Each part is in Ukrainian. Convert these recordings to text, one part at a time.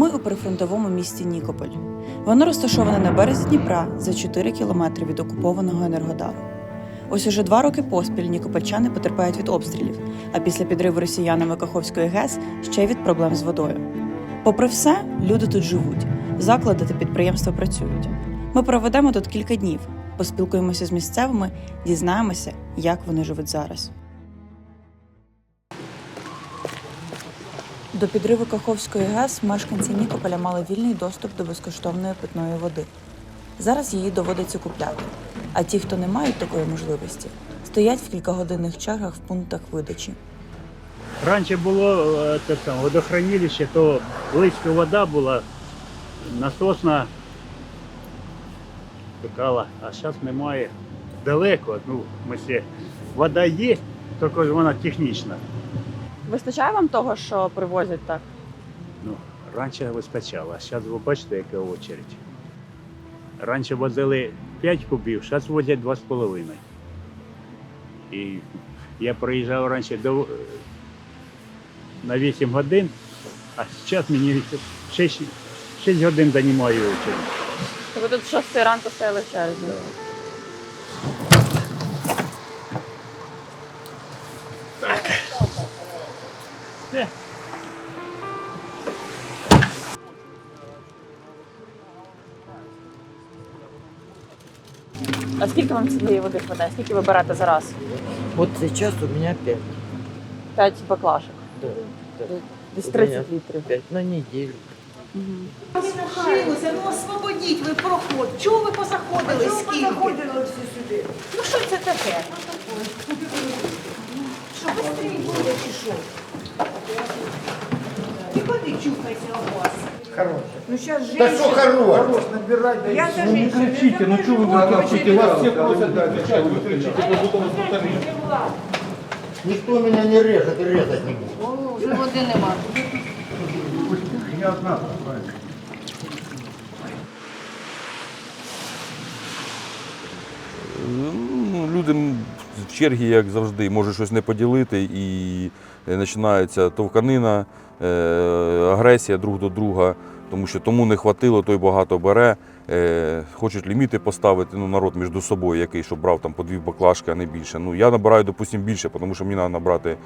Ми у прифронтовому місті Нікополь. Воно розташоване на березі Дніпра за 4 кілометри від окупованого Енергодару. Ось уже два роки поспіль нікопольчани потерпають від обстрілів, а після підриву росіянами Каховської ГЕС ще й від проблем з водою. Попри все, люди тут живуть, заклади та підприємства працюють. Ми проведемо тут кілька днів, поспілкуємося з місцевими, дізнаємося, як вони живуть зараз. До підриву Каховської ГЕС мешканці Нікополя мали вільний доступ до безкоштовної питної води. Зараз її доводиться купляти. А ті, хто не мають такої можливості, стоять в кількагодинних чергах в пунктах видачі. Раніше було е, те саме, водохранилище, то близько вода була, насосна пекала, а зараз немає. Далеко, ну, в смысле, вода є, тільки вона технічна. Вистачає вам того, що привозять так? Ну, раніше вистачало, а зараз ви бачите, яка очередь. Раніше возили 5 кубів, зараз возять 2,5. І я приїжджав раніше до, на 8 годин, а зараз мені 6, 6 годин займаю очередь. Ви тут з 6 ранку стояли в черзі. Е, скільки вам цієї води хватає? Скільки ви берете за раз? Вот сейчас у меня 5. 5 баклашок. Да, да. Десь У 30 мене літрів. 5 на неделю. Лишилося, ну освободіть ви проход. Чого ви позаходили? Скільки? Позаходили всі сюди. Ну що це таке? Що, быстрее буде чи що? Ти ходи чухайся у вас. Ну зараз Да что хорош? Я за Ну не кричите, ну что вы кричите? Вас все просят кричать, вы кричите, как будто вас. Никто меня не режет и резать не будет. О, вже води нема. Не одна, правильно. Ну, люди в чергі, як завжди, можуть щось не поділити і е, починається товканина, е, агресія друг до друга, тому що тому не хватило, той багато бере. Е, Хочуть ліміти поставити, ну, народ між собою, який щоб брав там по дві баклажки, а не більше. Ну, я набираю, допустимо, більше, тому що мені треба набрати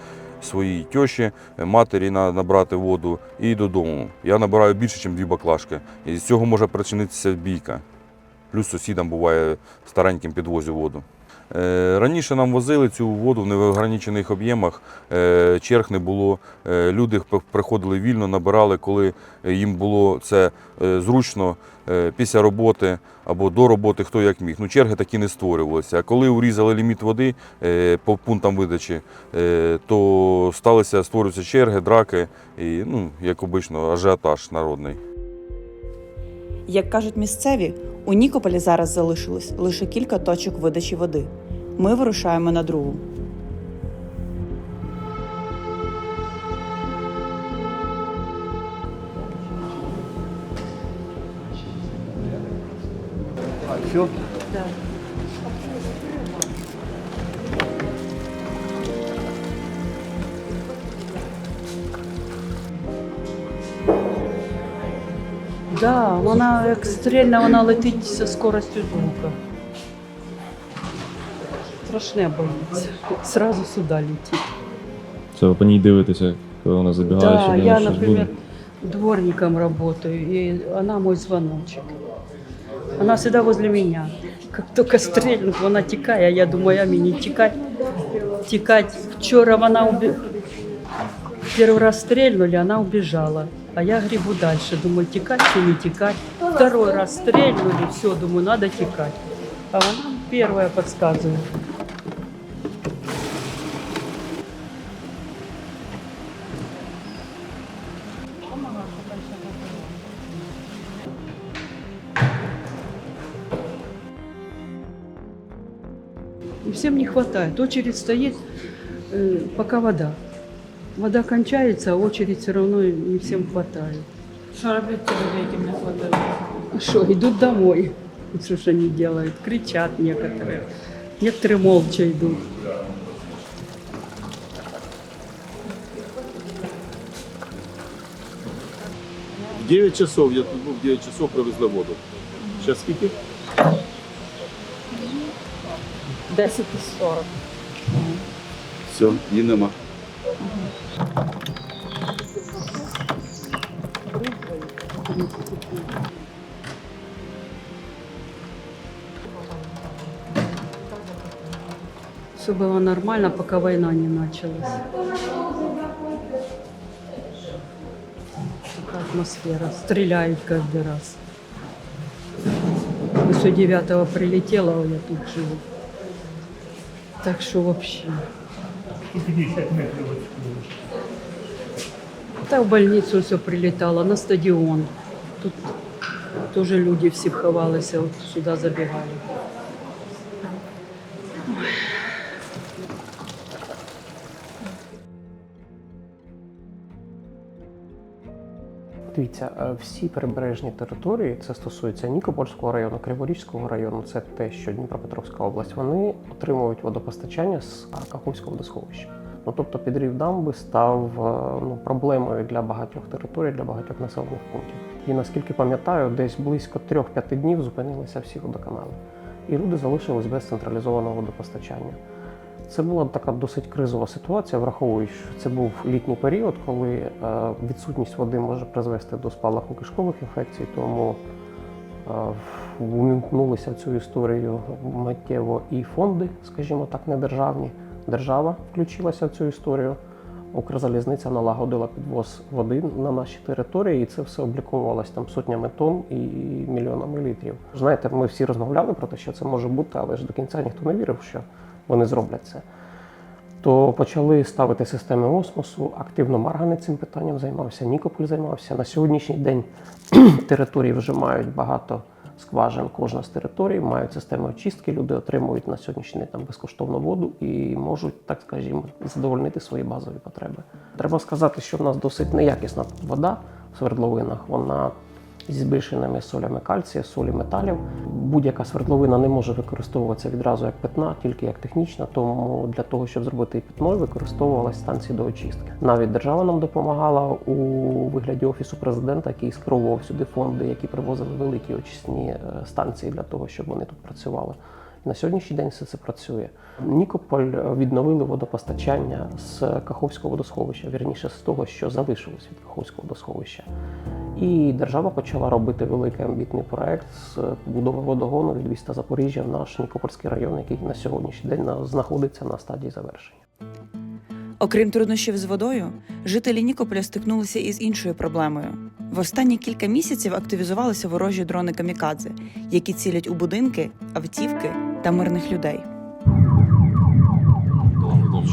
своїй тьоші, е, матері на- набрати воду і додому. Я набираю більше, ніж дві баклажки. І з цього може причинитися бійка. Плюс сусідам буває стареньким підвозю воду. Е, Раніше нам возили цю воду в неограничених об'ємах, е, черг не було. Е, Люди приходили вільно, набирали, коли їм було це зручно після роботи або до роботи, хто як міг. Ну, черги такі не створювалися. А коли урізали ліміт води по пунктам видачі, то сталися створюватися черги, драки і, ну, як обично, ажіотаж народний. Як кажуть місцеві, у Нікополі зараз залишилось лише кілька точок видачі води. Ми вирушаємо на другу. Все? Да, вона як стрільна, вона летить зі скоростю звука. Страшне боїться. Сразу сюди летить. Це ви по ній дивитеся, коли вона забігає, Да, щоб я, вона щось буде. дворником работаю, и она мой звоночек. Она всегда возле меня. Как только стрельнут, вона тікає, я думаю, а мені тікать, тікать. Вчора вона уби... Первый раз стрельнули, она убежала. А я гребу дальше, думаю, текать чи не текать. Второй раз стрельнули, все, думаю, надо текать. А она первая подсказывает. хватает. Очередь стоит, э, пока вода. Вода кончается, а очередь все равно не всем хватает. Що роблять ті люди, яким не хватає? А Что, идут домой. Что ж они делают? Кричат некоторые. Некоторые молча идут. В 9 часов, я тут був, в 9 часов привезли воду. Зараз скільки? 10 і 40. Все, її нема. Все было нормально, пока война не началась. Такая атмосфера. Стреляют каждый раз. Еще 9 прилетело, а я тут живу. Так что вообще. Та в больницю все прилітало, на стадіон. Тут теж люди всі ховалися, от сюди забегали. Дивіться, е, всі прибережні території, це стосується Нікопольського району, Криворізького району, це те, що Дніпропетровська область, вони отримують водопостачання з Каховського водосховища. Ну тобто підрив дамби став е, ну, проблемою для багатьох територій, для багатьох населених пунктів. І наскільки пам'ятаю, десь близько 3-5 днів зупинилися всі водоканали. І люди залишились без централізованого водопостачання. Це була така досить кризова ситуація, враховуючи, що це був літній період, коли е, відсутність води може призвести до спалаху кишкових інфекцій, тому е, увімкнулися в цю історію миттєво і фонди, скажімо так, недержавні. Держава включилася в цю історію. Укрзалізниця налагодила підвоз води на наші території, і це все обліковувалось там сотнями тонн і мільйонами літрів. Знаєте, ми всі розмовляли про те, що це може бути, але ж до кінця ніхто не вірив, що вони зроблять це. То почали ставити системи осмосу. Активно Маргани цим питанням займався, Нікополь займався. На сьогоднішній день території вже мають багато скважин. Кожна з територій мають системи очистки. Люди отримують на сьогоднішній день там безкоштовну воду і можуть, так скажімо, задовольнити свої базові потреби. Треба сказати, що в нас досить неякісна вода в свердловинах. Вона зі збільшеними солями кальція, солі металів. Будь-яка свердловина не може використовуватися відразу як питна, тільки як технічна. Тому для того, щоб зробити її використовувалась станції до очистки. Навіть держава нам допомагала у вигляді офісу президента, який скеровував сюди фонди, які привозили великі очисні е, станції для того, щоб вони тут працювали. На сьогоднішній день все це працює. Нікополь відновили водопостачання з Каховського водосховища, вірніше з того, що залишилось від Каховського водосховища. І держава почала робити великий амбітний проект з побудови водогону від міста Запоріжжя в наш Нікопольський район, який на сьогоднішній день знаходиться на стадії завершення. Окрім труднощів з водою, жителі Нікополя стикнулися із іншою проблемою. В останні кілька місяців активізувалися ворожі дрони камікадзе, які цілять у будинки, автівки та мирних людей.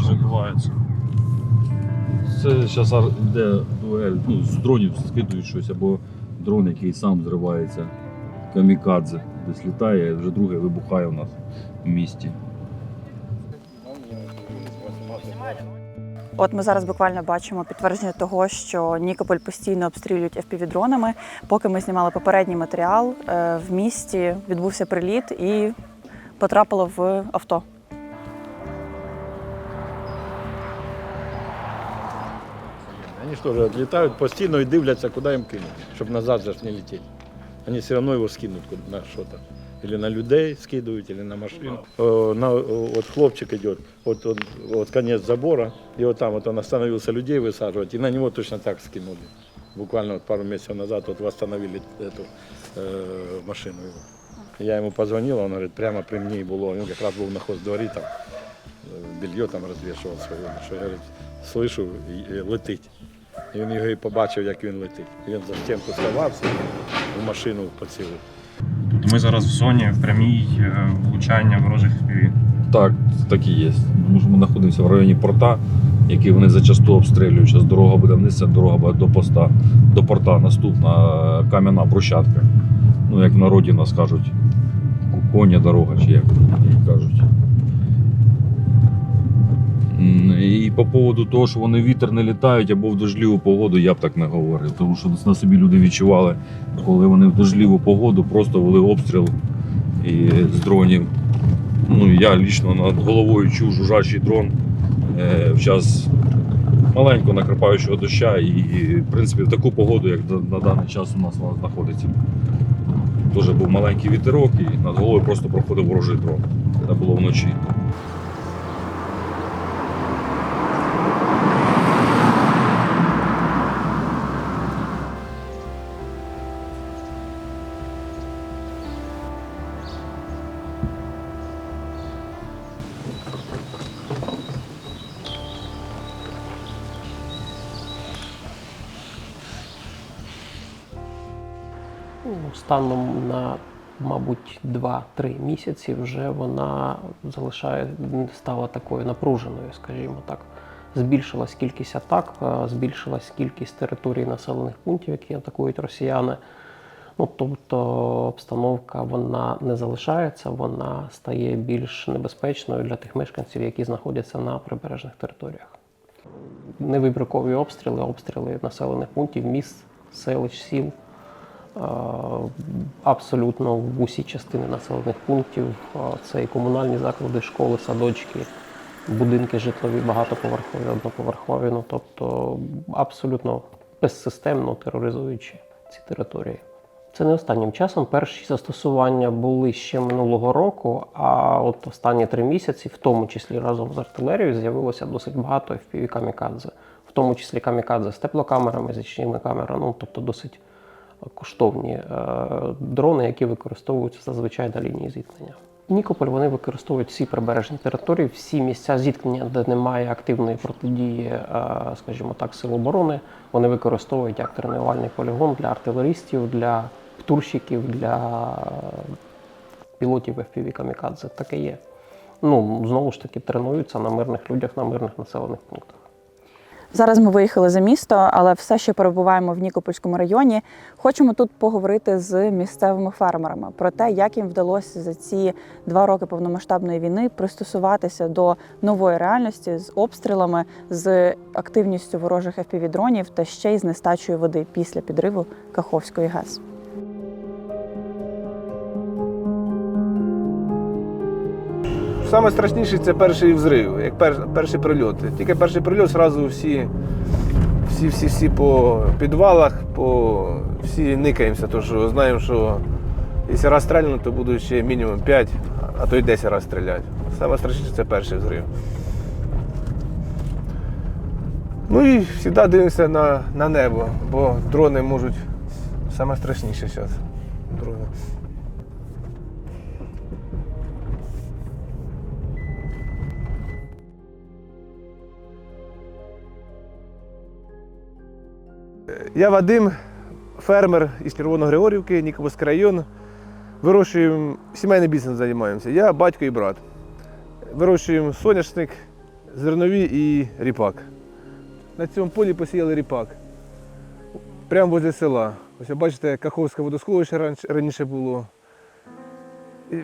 Що відбувається? Це зараз йде дуель, ну, з дронів скидують щось, або дрон, який сам зривається, камікадзе, десь літає, вже другий вибухає у нас в місті. От ми зараз буквально бачимо підтвердження того, що Нікополь постійно обстрілюють FPV-дронами. Поки ми знімали попередній матеріал, е, в місті відбувся приліт і потрапило в авто. Вони ж теж відлітають постійно і дивляться, куди їм кинуть, щоб назад же ж не летіти. Вони все одно його скинуть куди- на що то. Или на людей скидывают, или на машину. О, на, о, вот хлопчик идет, вот, вот, вот конец забора, и вот там вот он остановился людей высаживать, и на него точно так скинули. Буквально вот пару месяцев назад вот восстановили эту э, машину его. Я ему позвонил, он говорит, прямо при мне и было. Он как раз был на хоздворі, там э, белье там розвішував своє. Що я говорить, слышу, і- і летить. І він його і побачив, як він летить. Він за стінку сховався, в машину поцілив. Тобто ми зараз в зоні в прямій е, влучання ворожих FPV. Так, так і є. Тому що ми знаходимося в районі порта, який вони зачасту обстрілюють. Зараз дорога буде вниз, ця дорога буде до поста, до порта. Наступна е, кам'яна брусчатка. Ну, як в народі нас кажуть, ку- коня дорога, чи як кажуть. І по поводу того, що вони вітер не літають або в дождливу погоду, я б так не говорив. Тому що на собі люди відчували, коли вони в дождливу погоду просто вели обстріл і з дронів. Ну, я лічно над головою чув жужжачий дрон е, в час маленького накрапаючого доща, і, в принципі, в таку погоду, як на даний час у нас вона знаходиться. Дуже був маленький вітерок, і над головою просто проходив ворожий дрон. Це було вночі. Станом на, мабуть, 2-3 місяці вже вона залишає, стала такою напруженою, скажімо так. Збільшилась кількість атак, е, збільшилась кількість територій населених пунктів, які атакують росіяни. Ну, тобто обстановка вона не залишається, вона стає більш небезпечною для тих мешканців, які знаходяться на прибережних територіях. Невибіркові обстріли, обстріли населених пунктів, міст, селищ, сіл. Абсолютно в усі частини населених пунктів. Це і комунальні заклади, школи, садочки, будинки житлові, багатоповерхові, одноповерхові. Ну, тобто абсолютно безсистемно тероризуючи ці території. Це не останнім часом. Перші застосування були ще минулого року, а от останні три місяці, в тому числі разом з артилерією, з'явилося досить багато fpv камікадзе, в тому числі камікадзе з теплокамерами, з річними камерами, ну тобто досить коштовні е, дрони, які використовуються зазвичай на лінії зіткнення. Нікополь вони використовують всі прибережні території, всі місця зіткнення, де немає активної протидії, е, скажімо так, сил оборони. Вони використовують як тренувальний полігон для артилеристів, для птурщиків, для пілотів FPV камікадзе. Таке є. Ну знову ж таки тренуються на мирних людях, на мирних населених пунктах. Зараз ми виїхали за місто, але все ще перебуваємо в Нікопольському районі. Хочемо тут поговорити з місцевими фермерами про те, як їм вдалося за ці два роки повномасштабної війни пристосуватися до нової реальності з обстрілами, з активністю ворожих FPV-дронів та ще й з нестачею води після підриву Каховської ГЕС. Саме страшніше це перший взрив, як пер, перший прильот. Тільки перший прильот зразу всі, всі, всі, всі по підвалах, по, всі никаємося, тому що знаємо, що якщо раз стрельну, то будуть ще мінімум 5, а то й 10 разів стріляти. Саме страшніше це перший взрив. Ну і завжди дивимося на, на небо, бо дрони можуть саме страшніше зараз. Дрони. Я Вадим, фермер із Червоногригорівки, Нікопольський район. Вирощуємо, сімейний бізнес займаємося. Я, батько і брат. Вирощуємо соняшник, зернові і ріпак. На цьому полі посіяли ріпак. Прямо возле села. Ось бачите, Каховське водосховище раніше було. І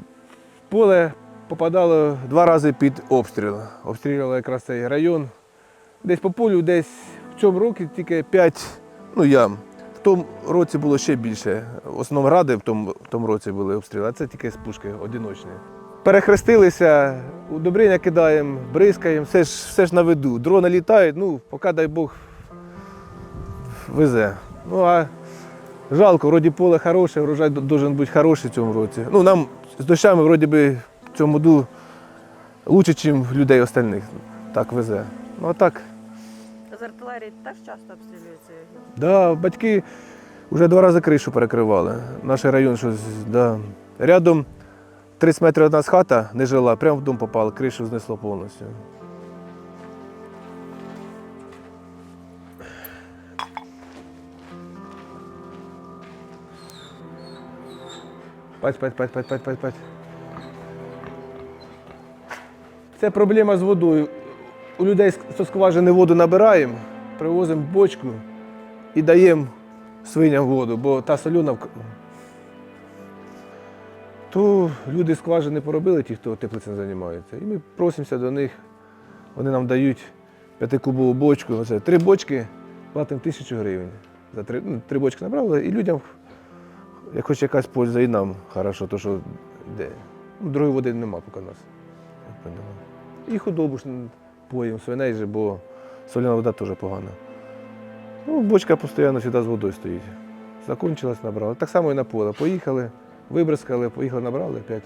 поле попадало два рази під обстріл. Обстрілювали якраз цей район. Десь по полю, десь в цьому році тільки 5 ну, ям. В тому році було ще більше. В основному ради в тому, в тому році були обстріли, а це тільки з пушки одиночні. Перехрестилися, удобрення кидаємо, бризкаємо, все ж, все ж на виду. Дрони літають, ну, поки дай Бог везе. Ну а жалко, вроді поле хороше, врожай має бути хороший в цьому році. Ну, нам з дощами вроді би в цьому году краще, ніж людей остальних. Так везе. Ну а так. З артилерії теж часто обстрілюється. Да, батьки вже два рази кришу перекривали. Наш район щось, да. Рядом 30 метрів від нас хата не жила, прямо в дом попала, кришу знесло повністю. Пать, пать, пать, пать, пать, пать, пать. Це проблема з водою. У людей з скважини воду набираємо, привозимо бочку і даємо свиням воду, бо та солюна. в То люди скважини поробили, ті, хто теплицем займається. І ми просимося до них, вони нам дають п'ятикубову бочку. Оце три бочки, платимо тисячу гривень. За три, ну, три бочки набрали, і людям, як хоч якась польза, і нам хорошо, то що де. Ну, другої води нема поки нас. І худобу ж поїмо свиней же, бо соляна вода теж погана. Ну, бочка постійно сюди з водою стоїть. Закончилась, набрали. Так само і на поле. Поїхали, вибризкали, поїхали, набрали опять,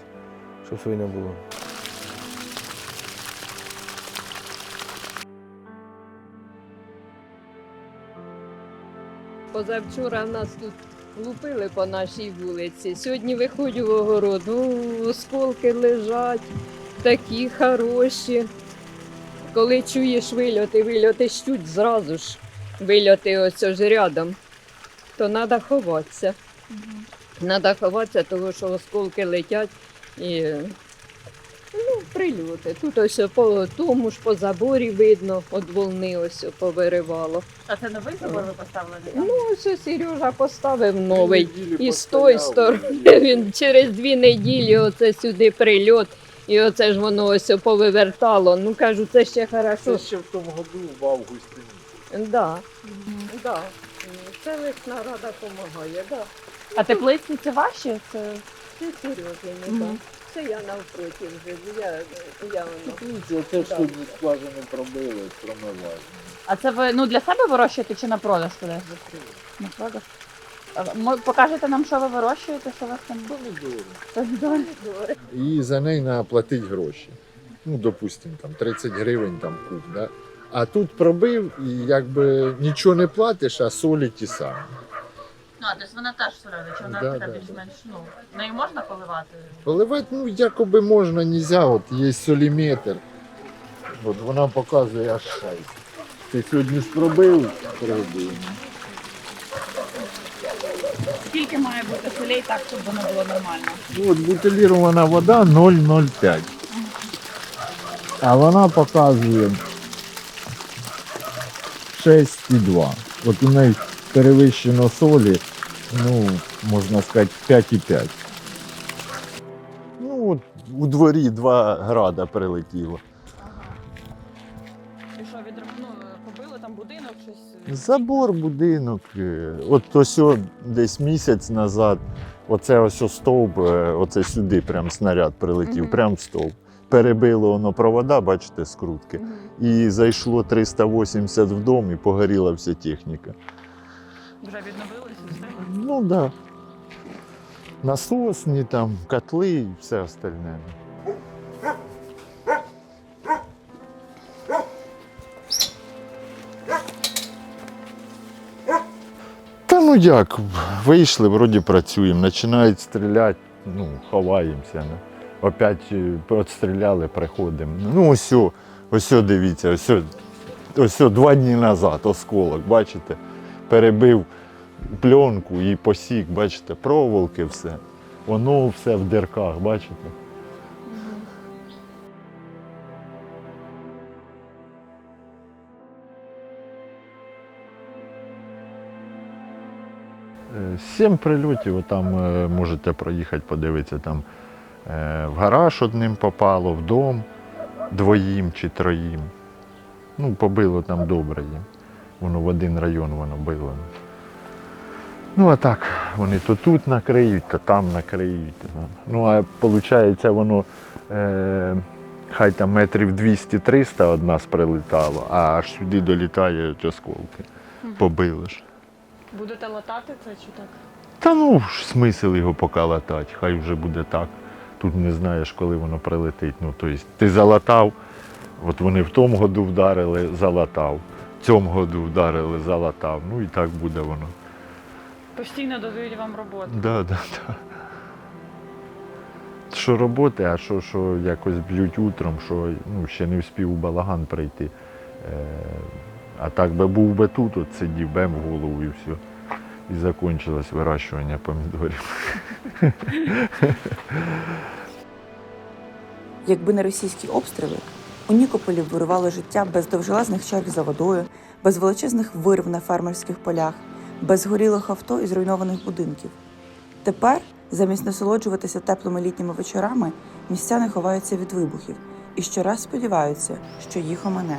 щоб свиня було. Позавчора нас тут лупили по нашій вулиці. Сьогодні виходжу в огород, ну, осколки лежать, такі хороші. Коли чуєш вильоти, вильоти щуть зразу ж. Вильоти ось ж рядом, то треба ховатися. Треба ховатися, тому що осколки летять і ну, прильоти. Тут ось по тому ж по заборі видно, от волни ось повиривало. А це новий забор ви поставили? Ну, ось Сережа поставив новий. І з тої сторони він через дві неділі оце сюди прильот. І оце ж воно ось повивертало. Ну кажу, це ще хорошо. Це ще в тому году в августі. Да. Да. Це весна рада допомагає, да. А теплиці це ваші? Це... Це не так. Це я навпроти вже. Я, я воно. Це ж тут скважину пробили, промивали. А це ви ну, для себе вирощуєте чи на продаж туди? На продаж. Мо- Покажете нам, що ви вирощуєте, що у вас там? Помідори. І за неї треба платити гроші. Ну, допустимо, там 30 гривень там куб. Да? А тут пробив і якби нічого не платиш, а солі ті самі. Ну, а тобто вона теж сурова, вона Да, така да, більш-менш, ну, нею можна поливати? Поливати, ну, якоби можна, нельзя, от є соліметр. От вона показує аж 6. Ти сьогодні спробив, пробив. Скільки має бути солей так, щоб воно було нормально? От бутилірована вода 0,05. А вона показує 6,2. От у неї перевищено солі, ну, можна сказати, 5,5. Ну, от у дворі 2 града прилетіло. Забор, будинок. е, От ось десь місяць назад, оце ось стовп, е, оце сюди прям снаряд прилетів, Мгм. прям в стовп. Перебило воно провода, бачите, скрутки. І зайшло 380 в дом і погоріла вся техніка. Вже відновилися? Ну так. Да. Насосні там, котли і все остальне. Ну як, вийшли, вроді працюємо, починають стріляти, ну, ховаємося. Ну. Опять е, відстріляли, приходимо. Ну, ось, ось дивіться, ось, ось два дні назад осколок, бачите, перебив пленку і посік, бачите, проволоки, все. Воно все в дирках, бачите. Сім прильотів, там е, можете проїхати, подивитися, там е, в гараж одним попало, в дом двоїм чи троїм. Ну, побило там добре їм. Воно в один район воно било. Ну, а так, вони то тут накриють, то там накриють. Ну, а виходить, воно е, хай там метрів 200-300 од нас прилітало, а аж сюди долітають осколки. Побили ж. Будете латати це чи так? Та ну ж смисл його поки латати, хай вже буде так. Тут не знаєш, коли воно прилетить. Ну, тобто ти залатав, от вони в тому году вдарили, залатав. В цьому году вдарили, залатав. Ну і так буде воно. Постійно додають вам роботу. Да, да, да. Що роботи, а що, що якось б'ють утром, що ну, ще не встиг у балаган прийти. Е, а так би був би тут, от сидів, бем в голову і все. І закінчилось вирощування помідорів. Якби не російські обстріли, у Нікополі вирувало життя без довжелезних черг за водою, без величезних вирв на фермерських полях, без горілих авто і зруйнованих будинків. Тепер, замість насолоджуватися теплими літніми вечорами, містяни ховаються від вибухів і щораз сподіваються, що їх омане.